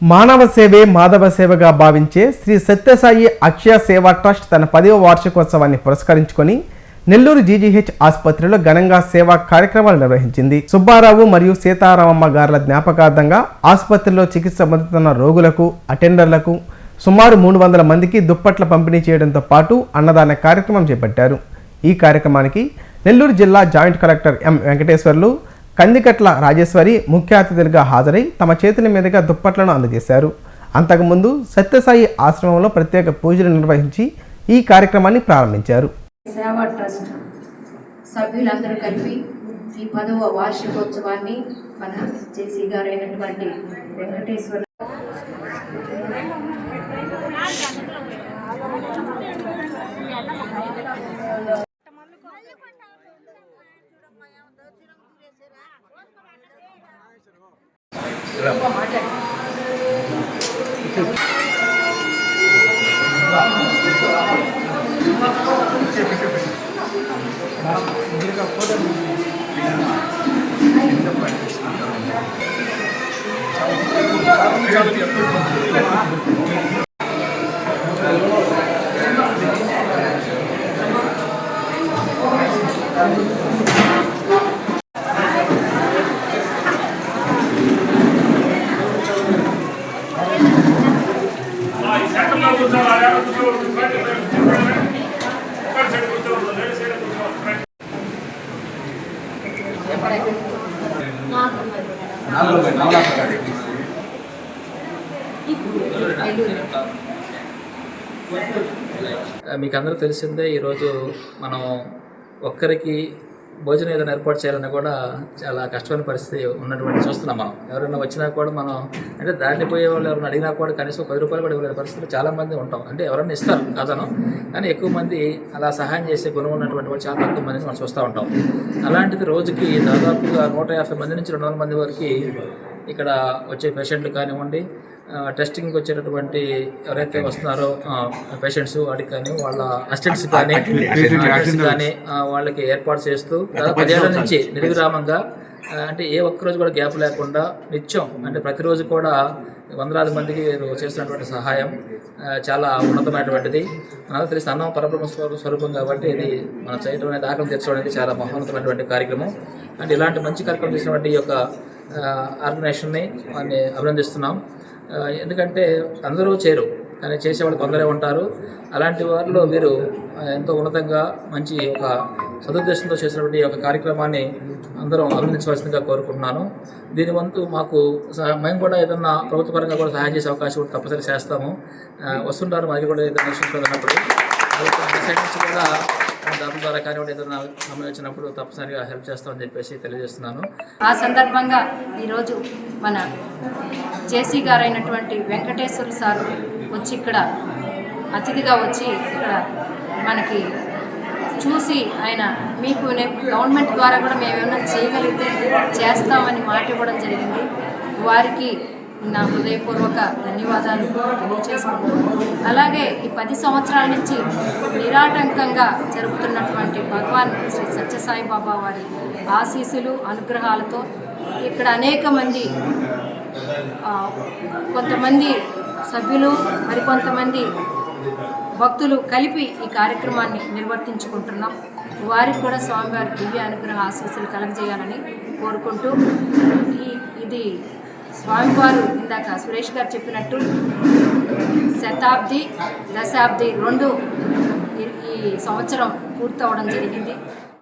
మానవ సేవే మాధవ సేవగా భావించే శ్రీ సత్యసాయి అక్షయ సేవా ట్రస్ట్ తన పదవ వార్షికోత్సవాన్ని పురస్కరించుకొని నెల్లూరు జీజీహెచ్ ఆసుపత్రిలో ఘనంగా సేవా కార్యక్రమాలు నిర్వహించింది. సుబ్బారావు మరియు సీతారామమ్మ గారుల జ్ఞాపకార్థంగా ఆసుపత్రిలో చికిత్స పొందుతున్న రోగులకు అటెండర్లకు సుమారు మూడు వందల మందికి దుప్పట్ల పంపిణీ చేయడంతో పాటు అన్నదాన కార్యక్రమం చేపట్టారు. ఈ కార్యక్రమానికి నెల్లూరు జిల్లా joint collector M Venkateswarlu Kandikatla Rajeshwari ముఖ్య అతిథులుగా హాజరై తమ చేతుల మీదుగా దుప్పట్లను అందజేశారు. అంతకుముందు సత్యసాయి ఆశ్రమంలో ప్రత్యేక పూజలు నిర్వహించి ఈ కార్యక్రమాన్ని ప్రారంభించారు. సేవా ట్రస్ట్ సభ్యులందరూ కలిపి ఈ పదవ వార్షికోత్సవాన్ని మన జేసీ గారైనటువంటి వెంకటేశ్వర వెంకటేశ్వర మీకు అందరూ తెలిసిందే ఈరోజు మనం ఒక్కరికి భోజనం ఏదైనా ఏర్పాటు చేయాలన్నా కూడా చాలా కష్టమైన పరిస్థితి ఉన్నటువంటి చూస్తున్నాం మనం. ఎవరైనా వచ్చినా కూడా మనం అంటే దాన్ని వాళ్ళు ఎవరైనా అడిగినా కూడా కనీసం పది రూపాయలు కూడా ఇవ్వలేని పరిస్థితులు చాలామంది ఉంటాం. అంటే ఎవరైనా ఇస్తారు కాదను కానీ ఎక్కువ మంది అలా సహాయం చేసే గుణం ఉన్నటువంటి వాళ్ళు చాలా తక్కువ మందిని మనం చూస్తూ ఉంటాం. అలాంటిది రోజుకి దాదాపుగా నూట యాభై మంది నుంచి రెండు వందల మంది వరకు ఇక్కడ వచ్చే పేషెంట్లు కానివ్వండి టెస్టింగ్కి వచ్చేటటువంటి ఎవరైతే వస్తున్నారో పేషెంట్స్ వాటికి కానీ వాళ్ళ అసిస్టెంట్స్ కానీ కానీ వాళ్ళకి ఏర్పాటు చేస్తూ పదేళ్ళ నుంచి నిర్విరామంగా అంటే ఏ ఒక్క రోజు కూడా గ్యాప్ లేకుండా నిత్యం అంటే ప్రతిరోజు కూడా వందలాది మందికి చేస్తున్నటువంటి సహాయం చాలా ఉన్నతమైనటువంటిది. మనకు తెలిసి అన్నం పరబ్రహ్మ స్వరూ- స్వరూపం కాబట్టి ఇది మనం చేయడం అనేది ఆకలి తెచ్చడం అనేది చాలా మహోన్నతమైనటువంటి కార్యక్రమం. అంటే ఇలాంటి మంచి కార్యక్రమం చేసినటువంటి ఈ యొక్క ఆర్గనైజేషన్ని వారిని అభినందిస్తున్నాం. ఎందుకంటే అందరూ చేరు కానీ చేసేవాళ్ళు కొందరే ఉంటారు. అలాంటి వారిలో వీరు ఎంతో ఉన్నతంగా మంచి ఒక సదుద్దేశంతో చేసినటువంటి ఒక కార్యక్రమాన్ని అందరం అభినందించవలసిందిగా కోరుకుంటున్నాను. దీని వంతు మాకు మేము కూడా ఏదన్నా ప్రభుత్వ పరంగా కూడా సహాయం చేసే అవకాశం కూడా తప్పనిసరి చేస్తాము. వస్తుంటారు మాది కూడా ఏదైనా ఇష్యూస్ ఉన్నప్పుడు కూడా దాని ద్వారా కానివ్వండి ఏదైనా సమయం వచ్చినప్పుడు తప్పనిసరిగా హెల్ప్ చేస్తామని చెప్పేసి తెలియజేస్తున్నాను. ఆ సందర్భంగా ఈరోజు మన జేసీ గారు అయినటువంటి వెంకటేశ్వర సారు వచ్చి ఇక్కడ అతిథిగా వచ్చి ఇక్కడ మనకి చూసి ఆయన మీకు గవర్నమెంట్ ద్వారా కూడా మేమేమైనా చేయగలిగితే చేస్తామని మాట ఇవ్వడం జరిగింది. వారికి నా హృదయపూర్వక ధన్యవాదాలు తెలియచేసుకుంటూ అలాగే ఈ పది సంవత్సరాల నుంచి నిరాటంకంగా జరుపుతున్నటువంటి భగవాన్ శ్రీ సత్యసాయి బాబా వారి ఆశీస్సులు అనుగ్రహాలతో ఇక్కడ అనేక మంది కొంతమంది సభ్యులు మరికొంతమంది భక్తులు కలిపి ఈ కార్యక్రమాన్ని నిర్వర్తించుకుంటున్నాం. వారికి కూడా స్వామివారి దివ్య అనుగ్రహ ఆశీస్సులు కలగజేయాలని కోరుకుంటూ ఈ ఇది స్వామివారు ఇందాక సురేష్ గారు చెప్పినట్టు శతాబ్ది దశాబ్ది రెండు ఈ- సంవత్సరం పూర్తవడం జరిగింది.